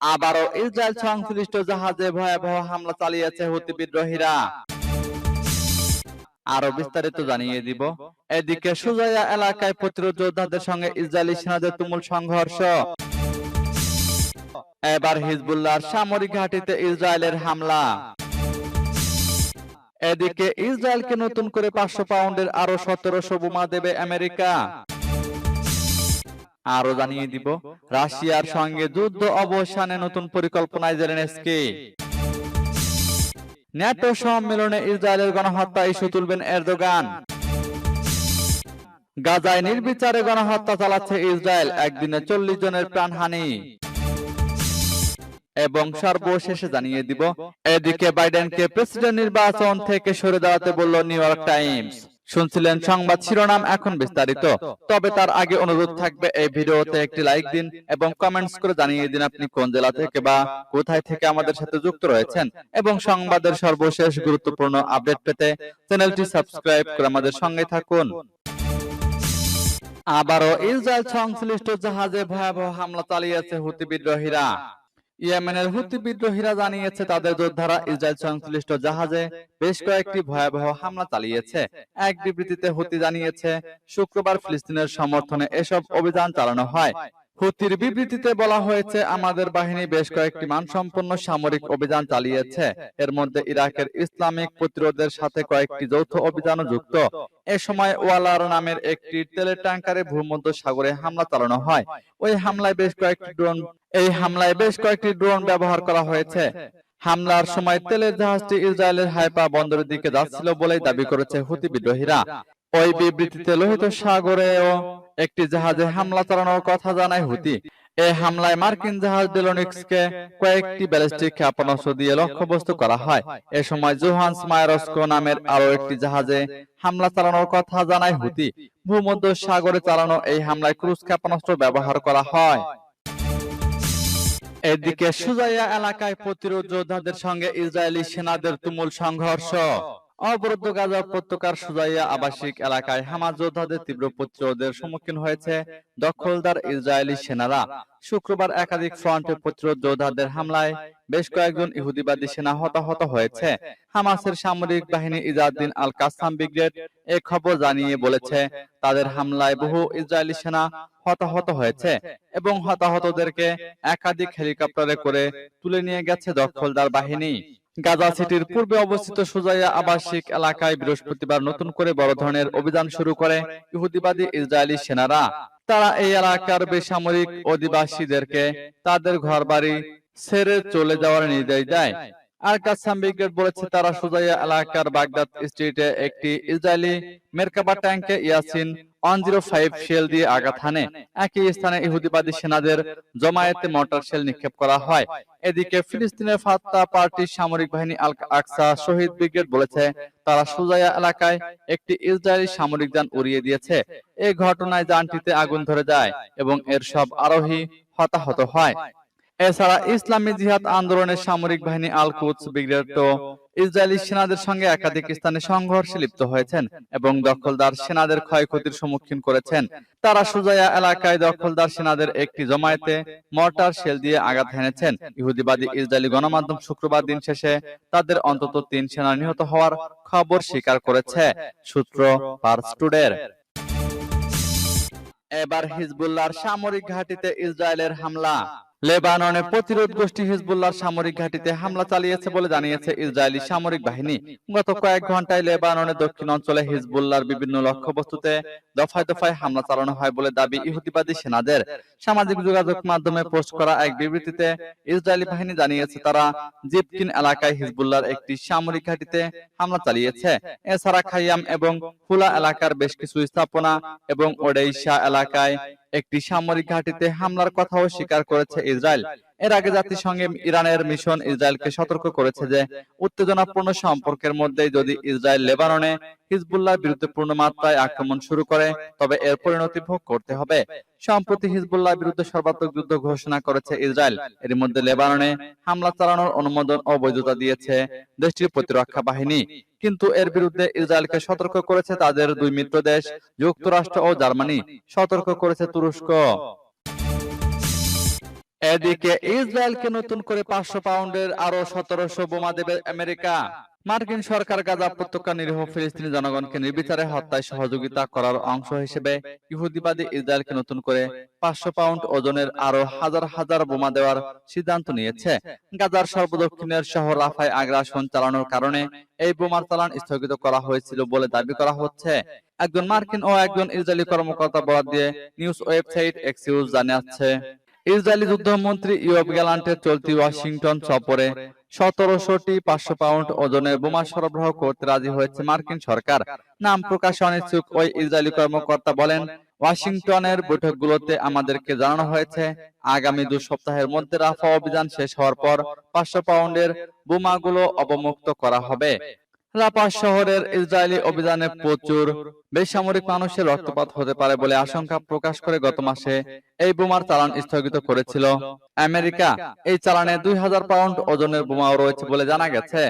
আবারও ইসরায়েল সংশ্লিষ্ট জাহাজে ভয়াবহ হামলা চালিয়েছে হুতি বিদ্রোহীরা। আরও বিস্তারিত জানিয়ে দিব। এদিকে সুজাইয়া এলাকায় প্রতিরোধ যোদ্ধাদের সঙ্গে ইসরায়েলি সেনাদের তুমুল সংঘর্ষ। এবার হিজবুল্লাহর সামরিক ঘাঁটিতে ইসরায়েলের হামলা। এদিকে ইসরায়েলকে নতুন করে পাঁচশো পাউন্ডের আরও সতেরোশো বোমা দেবে আমেরিকা। আরও জানিয়ে দিব, রাশিয়ার সঙ্গে যুদ্ধ অবসানে নতুন পরিকল্পনায় জেলেনস্কি ন্যাটো সম্মেলনে ইসরায়েলের গণহত্যা ইস্যু তুলবেন এরদোগান। গাজায় নির্বিচারে গণহত্যা চালাচ্ছে ইসরায়েল, একদিনে চল্লিশ জনের প্রাণহানি। এবং সর্বশেষে জানিয়ে দিব, এদিকে বাইডেনকে প্রেসিডেন্ট নির্বাচন থেকে সরে দাঁড়াতে বলল নিউ ইয়র্ক টাইমস। শুনছিলেন সংবাদ শিরোনাম এখন বিস্তারিত। তবে তার আগে অনুরোধ থাকবে এই ভিডিওতে একটি লাইক দিন এবং কমেন্টস করে জানিয়ে দিন আপনি কোন জেলা থেকে বা কোথায় থেকে আমাদের সাথে যুক্ত রয়েছেন এবং সংবাদের সর্বশেষ গুরুত্বপূর্ণ আপডেট পেতে চ্যানেলটি সাবস্ক্রাইব করে আমাদের সঙ্গে থাকুন। আবারও ইসরায়েল সংশ্লিষ্ট জাহাজে ভয়াবহ হামলা চালিয়েছে হুতি বিদ্রোহীরা ইয়েমেনের হুতি বিদ্রোহীরা জানিয়েছে তাদের যোদ্ধারা ইসরায়েল সংশ্লিষ্ট জাহাজে বেশ কয়েকটি ভয়াবহ হামলা চালিয়েছে। এক বিবৃতিতে হুতি জানিয়েছে শুক্রবার ফিলিস্তিনের সমর্থনে এসব অভিযান চালানো হয়। হুতির বিবৃতিতে বলা হয়েছে, আমাদের বাহিনী বেশ কয়েকটি মানসম্পন্ন সামরিক অভিযান চালিয়েছে। এর মধ্যে ইরাকের ইসলামিক প্রতিরোধের সাথে কয়েকটি যৌথ অভিযানও যুক্ত। এ সময় ওয়ালার নামের একটি তেলের ট্যাঙ্কারে ভূমধ্য সাগরে হামলা চালানো হয়। ওই হামলায় বেশ কয়েকটি ড্রোন এই হামলায় বেশ কয়েকটি ড্রোন ব্যবহার করা হয়েছে। হামলার সময় তেলের জাহাজটি ইসরায়েলের হাইপা বন্দরের দিকে যাচ্ছিল বলেই দাবি করেছে হুতি বিদ্রোহীরা। ওই বিবৃতিতে লোহিত সাগরেও একটি জাহাজে হামলা চালানোর কথা জানায় হুতি। এই হামলায় মার্কিন জাহাজ ডেলোনিক্সকে কয়েকটি ব্যালিস্টিক ক্ষেপণাস্ত্র দিয়ে লক্ষ্যবস্তু করা হয়। এ সময় জোহান্স মায়ারস্কো নামের আরও একটি জাহাজে হামলা চালানোর কথা জানায় হুতি। ভূমধ্য সাগরে চালানো এই হামলায় ক্রুজ ক্ষেপণাস্ত্র ব্যবহার করা হয়। এদিকে সুজাইয়া এলাকায় প্রতিরোধ যোদ্ধাদের সঙ্গে ইসরায়েলি সেনাদের তুমুল সংঘর্ষ। অবরুদ্ধ গাজা উপত্যকার সুজাইয়া আবাসিক এলাকায় হামাজ যোদ্ধাদের তীব্র প্রতিরোধের সম্মুখীন হয়েছে দখলদার ইসরায়েলি সেনারা। শুক্রবার একাধিক ফ্রন্টে প্রতিরোধ যোদ্ধাদের হামলায় বেশ কয়েকজন ইহুদিবাদী সেনা হতাহত হয়েছে। হামাসের সামরিক বাহিনী ইজাদ্দিন আল কাসাম ব্রিগেড এ খবর জানিয়ে বলেছে, তাদের হামলায় বহু ইসরায়েলি সেনা হতাহত হয়েছে এবং হতাহতদেরকে একাধিক হেলিকপ্টারে করে তুলে নিয়ে গেছে দখলদার বাহিনী। গাজা সিটির পূর্বে অবস্থিত সুজাইয়া আবাসিক এলাকায় বৃহস্পতিবার নতুন করে বড় ধরনের অভিযান শুরু করে ইহুদিবাদী ইসরায়েলি সেনারা। তারা এই এলাকার বেসামরিক অধিবাসীদেরকে তাদের ঘরবাড়ি ছেড়ে চলে যাওয়ার নির্দেশ দেয়। আর কাসাম ব্রিগেড বলেছে তারা সুজাইয়া এলাকার বাগদাদ স্ট্রিটে একটি ইসরায়েলি মেরকাবা ট্যাঙ্কে ইয়াসিন ওয়ান দিয়ে আঘাত স্থানে ইহুদিবাদী নিক্ষেপ করা হয়। এদিকে ফিলিস্তিনের সামরিক বাহিনী শহীদ বলেছে, তারা এলাকায় একটি ইসরায়েলি সামরিক যান উড়িয়ে দিয়েছে। এই ঘটনায় যানটিতে আগুন ধরে যায় এবং এর সব আরোহী হতাহত হয়। এছাড়া ইসলামী জিহাদ আন্দোলনের সামরিক বাহিনী আল কুদস ব্রিগেডও ইসরায়েলি সেনাদের সঙ্গে একাধিক স্থানে সংঘর্ষে লিপ্ত হয়েছেন এবং দখলদার সেনাদের ক্ষয়ক্ষতির সম্মুখীন করেছেন। তারা সুজাইয়া এলাকায় দখলদার সেনাদের একটি জমায়েতে মর্টার শেল দিয়ে আঘাত হেনেছেন। ইহুদিবাদী ইসরায়েলি গণমাধ্যম শুক্রবার দিন শেষে তাদের অন্তত তিন সেনা নিহত হওয়ার খবর স্বীকার করেছে সূত্র পার্স টুডের। এবার হিজবুল্লাহর সামরিক ঘাঁটিতে ইসরায়েলের হামলা লেবাননে প্রতিরোধ গোষ্ঠী হিজবুল্লাহর সামরিক ঘাঁটিতে হামলা চালিয়েছে বলে জানিয়েছে ইসরায়েলি সামরিক বাহিনী। গত কয়েক ঘন্টায় লেবাননের দক্ষিণ অঞ্চলে হিজবুল্লাহর বিভিন্ন লক্ষ্যবস্তুতে দফায় দফায় হামলা চালানো হয় বলে দাবি ইহুদিবাদী সেনাদের। সামাজিক যোগাযোগ মাধ্যমে পোস্ট করা এক বিবৃতিতে ইসরায়েলি বাহিনী জানিয়েছে তারা জিপকিন এলাকায় হিজবুল্লাহর একটি সামরিক ঘাঁটিতে হামলা চালিয়েছে। এছাড়া খাইয়াম এবং হুলা এলাকার বেশ কিছু স্থাপনা এবং ওডেইশা এলাকায় একটি সামরিক ঘাঁটিতে হামলার কথাও স্বীকার করেছে ইসরায়েল। এর আগে জাতিসংঘে ইরানের মিশন ইসরায়েলকে সতর্ক করেছে যে উত্তেজনাপূর্ণ সম্পর্কের মধ্যে যদি ইসরায়েল লেবাননে হিজবুল্লাহর বিরুদ্ধে পূর্ণ মাত্রায় আক্রমণ শুরু করে, তবে এর পরিণতি ভোগ করতে হবে। সম্প্রতি হিজবুল্লাহর বিরুদ্ধে সর্বাত্মক যুদ্ধ ঘোষণা করেছে ইসরায়েল। এর মধ্যে লেবাননে হামলা চালানোর অনুমোদন ও বৈধতা দিয়েছে দেশটির প্রতিরক্ষা বাহিনী। কিন্তু এর বিরুদ্ধে ইসরায়েলকে সতর্ক করেছে তাদের দুই মিত্র দেশ, যুক্তরাষ্ট্র ও জার্মানি। সতর্ক করেছে তুরস্ক। এদিকে ইসরায়েলকে নতুন করে পাঁচশো পাউন্ডের আরও সতেরোশো বোমা দেবে আমেরিকা। মার্কিন সরকার গাজা উপত্যকা নিরীহ ফিলিস্তিনি জনগণকে নির্বিচারে হত্যায় সহযোগিতা করার অংশ হিসেবে ইহুদিবাদী ইসরায়েলকে নতুন করে পাঁচশো পাউন্ড ওজনের আরও হাজার হাজার বোমা দেওয়ার সিদ্ধান্ত নিয়েছে। গাজার সর্বদক্ষিণের শহর রাফায় আগ্রাসন চালানোর কারণে এই বোমার চালান স্থগিত করা হয়েছিল বলে দাবি করা হচ্ছে। একজন মার্কিন ও একজন ইসরায়েলি কর্মকর্তা বরাদ দিয়ে নিউজ ওয়েবসাইট এক্সিউজ জানাচ্ছে ইসরায়েলি যুদ্ধমন্ত্রী ইয়ব গ্যালান্টের চলতি ওয়াশিংটন সফরে সতেরোশোটি পাঁচশো পাউন্ড ওজনের বোমা সরবরাহ করতে রাজি হয়েছে মার্কিন সরকার। নাম প্রকাশে অনিচ্ছুক ওই ইসরায়েলি কর্মকর্তা বলেন ওয়াশিংটনের বৈঠকগুলোতে আমাদেরকে জানানো হয়েছে আগামী দু সপ্তাহের মধ্যে রাফা অভিযান শেষ হওয়ার পর পাঁচশো পাউন্ডের বোমাগুলো অবমুক্ত করা হবে। রাফা শহরের ইসরায়েলি অভিযানে প্রচুর বেসামরিক মানুষের রক্তপাত হতে পারে বলে আশঙ্কা প্রকাশ করে গত মাসে। এই বোমার চালান স্থগিত করেছিল। আমেরিকা, এই চালানে দুই হাজার পাউন্ড ওজনের বোমাও রয়েছে বলে জানা গেছে।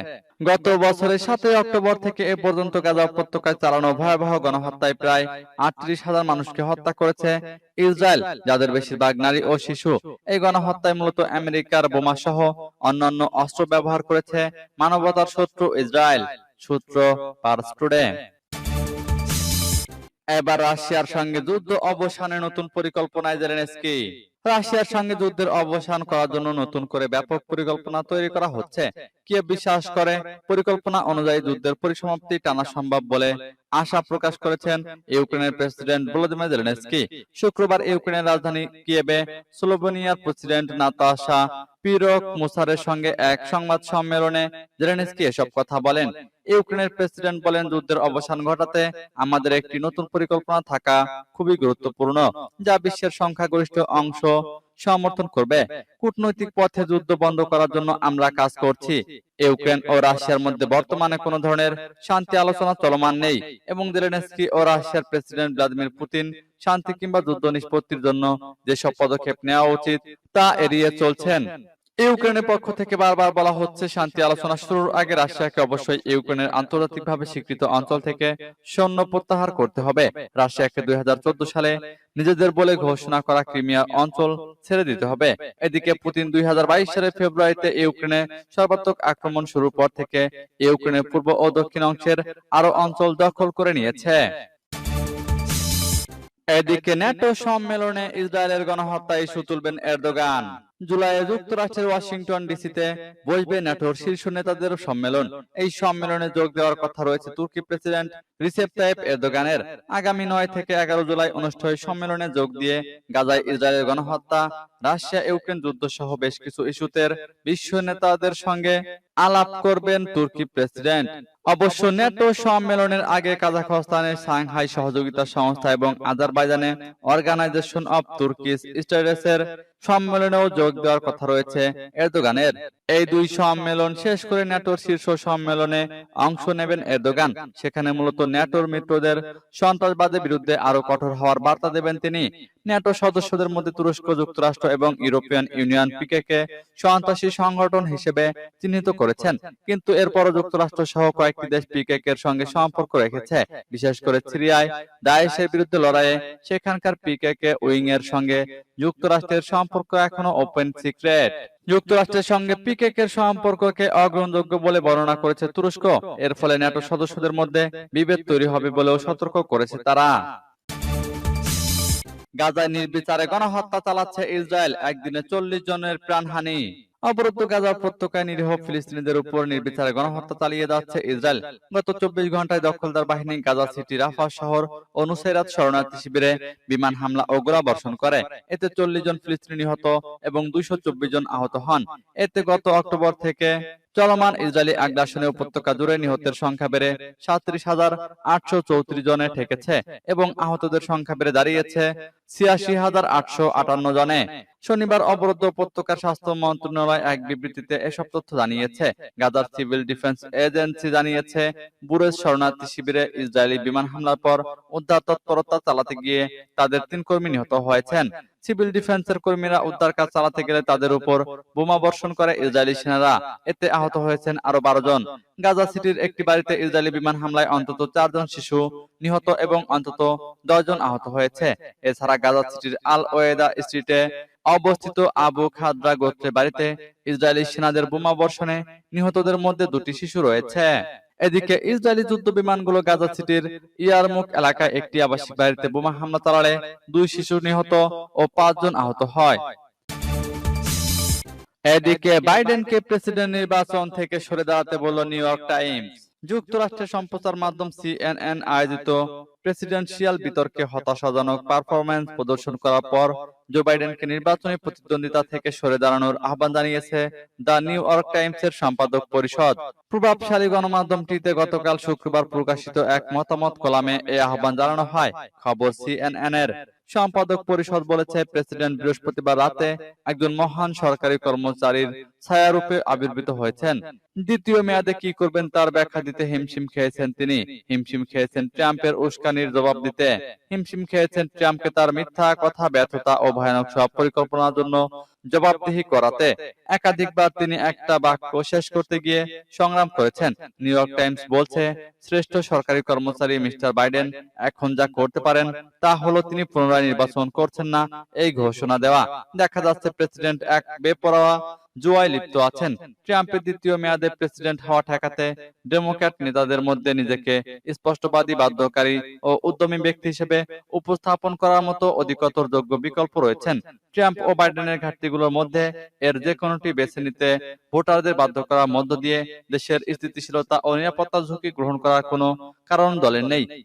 গত বছরের সাতই অক্টোবর থেকে এ পর্যন্ত গাজা উপত্যকায় চালানো ভয়াবহ গণহত্যায় প্রায় আটত্রিশ হাজার মানুষকে হত্যা করেছে ইসরায়েল, যাদের বেশিরভাগ নারী ও শিশু। এই গণহত্যায় মূলত আমেরিকার বোমা সহ অন্যান্য অস্ত্র ব্যবহার করেছে মানবতার শত্রু ইসরায়েল। সূত্র পার স্টুডেন্ট। এবার রাশিয়ার সঙ্গে যুদ্ধ অবসানে নতুন পরিকল্পনায় জেলেনস্কি রাশিয়ার সঙ্গে যুদ্ধের অবসান করার জন্য নতুন করে ব্যাপক পরিকল্পনা তৈরি করা হচ্ছে। কে বিশ্বাস করে? পরিকল্পনা অনুযায়ী যুদ্ধের পরিসমাপ্তি টানা সম্ভব বলে আশা প্রকাশ করেছেন ইউক্রেনের প্রেসিডেন্ট ভলোদিমির জেলেনস্কি। শুক্রবার ইউক্রেনের রাজধানী কিয়েভে স্লোভেনিয়ার প্রেসিডেন্ট নাতাশা পিরক মুসারের সঙ্গে এক সংবাদ সম্মেলনে জেলেনস্কি এসব কথা বলেন। ইউক্রেনের প্রেসিডেন্ট বলেন, যুদ্ধের অবসান ঘটাতে আমাদের একটি নতুন পরিকল্পনা থাকা খুবই গুরুত্বপূর্ণ, যা বিশ্বের সংখ্যাগরিষ্ঠ অংশ সমর্থন করবে। কূটনৈতিক পথে যুদ্ধ বন্ধ করার জন্য আমরা কাজ করছি। ইউক্রেন ও রাশিয়ার মধ্যে বর্তমানে কোনো ধরনের শান্তি আলোচনা চলমান নেই এবং জেলেনস্কি ও রাশিয়ার প্রেসিডেন্ট ভ্লাদিমির পুতিন শান্তি কিংবা যুদ্ধ নিষ্পত্তির জন্য যেসব পদক্ষেপ নেওয়া উচিত তা এড়িয়ে চলছেন। ইউক্রেনের পক্ষ থেকে বারবার বলা হচ্ছে শান্তি আলোচনা শুরুর আগে রাশিয়াকে অবশ্যই ইউক্রেনের আন্তর্জাতিকভাবে স্বীকৃত অঞ্চল থেকে সৈন্য প্রত্যাহার করতে হবে। রাশিয়াকে দুই হাজার চোদ্দ সালে নিজেদের বলে ঘোষণা করা ক্রিমিয়া অঞ্চল ছেড়ে দিতে হবে। এদিকে পুতিন দুই হাজার বাইশ সালের ফেব্রুয়ারিতে ইউক্রেনে সর্বাত্মক আক্রমণ শুরুর পর থেকে ইউক্রেনের পূর্ব ও দক্ষিণ অংশের আরও অঞ্চল দখল করে নিয়েছে। এদিকে ন্যাটো সম্মেলনে ইসরায়েলের গণহত্যা ইস্যু তুলবেন এরদোগান। জুলাইয়ে যুক্তরাষ্ট্রের ওয়াশিংটন ডিসিতে বসবে ন্যাটোর শীর্ষ নেতাদের সম্মেলন। এই সম্মেলনে যোগ দেওয়ার কথা রয়েছে তুর্কি প্রেসিডেন্ট রিসেপ তাইপ এরদোগানের। আগামী নয় থেকে এগারো জুলাই অনুষ্ঠিত সম্মেলনে যোগ দিয়ে গাজায় ইসরায়েলের গণহত্যা রাশিয়া ইউক্রেন যুদ্ধ সহ বেশ কিছু ইস্যুতে বিশ্ব নেতাদের সঙ্গে আলাপ করবেন তুর্কি প্রেসিডেন্ট। অবশ্য ন্যাটো সম্মেলনের আগে কাজাখস্তানের সাংহাই সহযোগিতা সংস্থা এবং আজারবাইজানে অর্গানাইজেশন অব তুর্কিস স্টেটাসের সম্মেলনেও যোগ দেওয়ার কথা রয়েছে। এরদোগানের এই দুই সম্মেলন শেষ করে ন্যাটোর শীর্ষ সম্মেলনে অংশ নেবেন এরদোগান। সেখানে মূলত ন্যাটোর মিত্রদের সন্ত্রাসবাদের বিরুদ্ধে আরও কঠোর হওয়ার বার্তা দেবেন তিনি। ন্যাটো সদস্যদের মধ্যে তুরস্ক যুক্তরাষ্ট্র এবং ইউরোপিয়ান ইউনিয়ন পিকেকে সন্ত্রাসী সংগঠন হিসেবে চিহ্নিত করেছেন। কিন্তু এরপরও যুক্তরাষ্ট্র সহ কয়েকটি দেশ পিকেকের সঙ্গে সম্পর্ক রেখেছে। বিশেষ করে সিরিয়ায় দায়েশের বিরুদ্ধে লড়াইয়ে সেখানকার পিকেকে উইং এর সঙ্গে যুক্তরাষ্ট্রের সম্পর্ক এখনও ওপেন সিক্রেট যুক্তরাষ্ট্রের সঙ্গে পিকেকের সম্পর্ককে অগ্রহণযোগ্য বলে বর্ণনা করেছে তুরস্ক। এর ফলে ন্যাটো সদস্যদের মধ্যে বিভেদ তৈরি হবে বলেও সতর্ক করেছে তারা। গাজায় নির্বিচারে গণহত্যা চালাচ্ছে ইসরায়েল। একদিনে চল্লিশ জনের প্রাণহানি। অবরুদ্ধ গাজা উপত্যকায় নিরীহ ফিলিস্তিনিদের উপর নির্বিচারে গণহত্যা চালিয়ে যাচ্ছে ইসরায়েল। গত চব্বিশ ঘন্টায় দখলদার বাহিনী গাজা সিটি রাফা শহর ও নুসাইরাত শরণার্থী শিবিরে বিমান হামলা ও গোলা বর্ষণ করে। এতে চল্লিশ জন ফিলিস্তিনি নিহত এবং দুইশো চব্বিশ জন আহত হন। এতে গত অক্টোবর থেকে চলমান ইসরায়েলি আগ্রাসনে উপত্যকা জুড়ে নিহতের সংখ্যা বেড়ে সাঁত্রিশ হাজার আটশো চৌত্রিশ জনে ঠেকেছে এবং আহতদের সংখ্যা বেড়ে দাঁড়িয়েছে ছিয়াশি হাজার আটশো আটান্ন জনে। শনিবার অবরুদ্ধ উপত্যকার স্বাস্থ্য মন্ত্রণালয় এক বিবৃতিতে এসব তথ্য জানিয়েছে। গাজার সিভিল ডিফেন্স এজেন্সি জানিয়েছে, বুরেজ শরণার্থী শিবিরে ইসরায়েলি বিমান হামলার পর উদ্ধার তৎপরতা চালাতে গিয়ে তাদের তিন কর্মী নিহত হয়েছেন। সিভিল ডিফেন্সের কর্মীরা উদ্ধার কাজ চালাতে গেলে তাদের উপর বোমা বর্ষণ করে ইসরায়েলি সেনারা। এতে আহত হয়েছেন আরও বারো জন। গাজা সিটির একটি বাড়িতে ইসরায়েলি বিমান হামলায় অন্তত চারজন শিশু নিহত এবং অন্তত দশ জন আহত হয়েছে। এছাড়া গাজা সিটির আল ওয়েদা স্ট্রিটে অবস্থিত আবু খাদ্রা গোত্রের বাড়িতে ইসরায়েলি সেনাদের বোমা বর্ষণে নিহতদের মধ্যে দুটি শিশু রয়েছে। এদিকে ইসরায়েলি যুদ্ধ বিমানগুলো গাজা সিটির ইয়ারমুক এলাকায় একটি আবাসিক বাড়িতে বোমা হামলা চালালে দুই শিশু নিহত ও পাঁচজন আহত হয়। এদিকে বাইডেনকে প্রেসিডেন্ট নির্বাচন থেকে সরে দাঁড়াতে বলল নিউ ইয়র্ক টাইমস। যুক্তরাষ্ট্রের সম্প্রচার মাধ্যম সিএনএন আয়োজিত প্রেসিডেন্সিয়াল বিতর্কে হতাশাজনক পারফরম্যান্স প্রদর্শন করার পর জো বাইডেনকে নির্বাচনী প্রতিদ্বন্দ্বিতা থেকে সরে দাঁড়ানোর আহ্বান জানিয়েছে দ্য নিউ ইয়র্ক টাইমস এর সম্পাদক পরিষদ। প্রভাবশালী গণমাধ্যমটিতে গতকাল শুক্রবার প্রকাশিত এক মতামত কলামে এই আহ্বান জানানো হয়। খবর সিএনএন এর সম্পাদক পরিষদ বলেছে প্রেসিডেন্ট বৃহস্পতিবার রাতে একজন মহান সরকারি কর্মচারীর ছায়ারূপে আবির্ভূত হয়েছেন। দ্বিতীয় মেয়াদে কি করবেন তার ব্যাখ্যা দিতে হিমশিম খেয়েছেন তিনি হিমশিম খেয়েছেন ট্রাম্পের উস্কানির জবাব দিতে। হিমশিম খেয়েছেন ট্রাম্পকে তার মিথ্যা কথা, ব্যর্থতা ও ভয়ানক সব পরিকল্পনার জন্য জবাবদিহি করাতে। একাধিকবার তিনি একটা বাক্য শেষ করতে গিয়ে সংগ্রাম করেছেন। নিউ ইয়র্ক টাইমস বলছে, শ্রেষ্ঠ সরকারি কর্মচারী মিস্টার বাইডেন এখন যা করতে পারেন, তা হলো তিনি পুনরায় নির্বাচন করছেন না। এই ঘোষণা দেওয়া। দেখা যাচ্ছে প্রেসিডেন্ট এক বেপরোয়া জুয়ায় লিপ্ত আছেন। ট্রাম্পের দ্বিতীয় মেয়াদে প্রেসিডেন্ট হওয়া ঠেকাতে ডেমোক্র্যাট নেতাদের মধ্যে নিজেকে স্পষ্টবাদী বাধ্যকারী ও উদ্যমী ব্যক্তি হিসেবে উপস্থাপন করার মতো অধিকতর যোগ্য বিকল্প রয়েছেন। ট্রাম্প ও বাইডেনের ঘাটতিগুলোর মধ্যে এর যে কোনোটি বেছে নিতে ভোটারদের বাধ্য করার মধ্য দিয়ে দেশের স্থিতিশীলতা ও নিরাপত্তা ঝুঁকি গ্রহণ করার কোনো কারণ দলের নেই।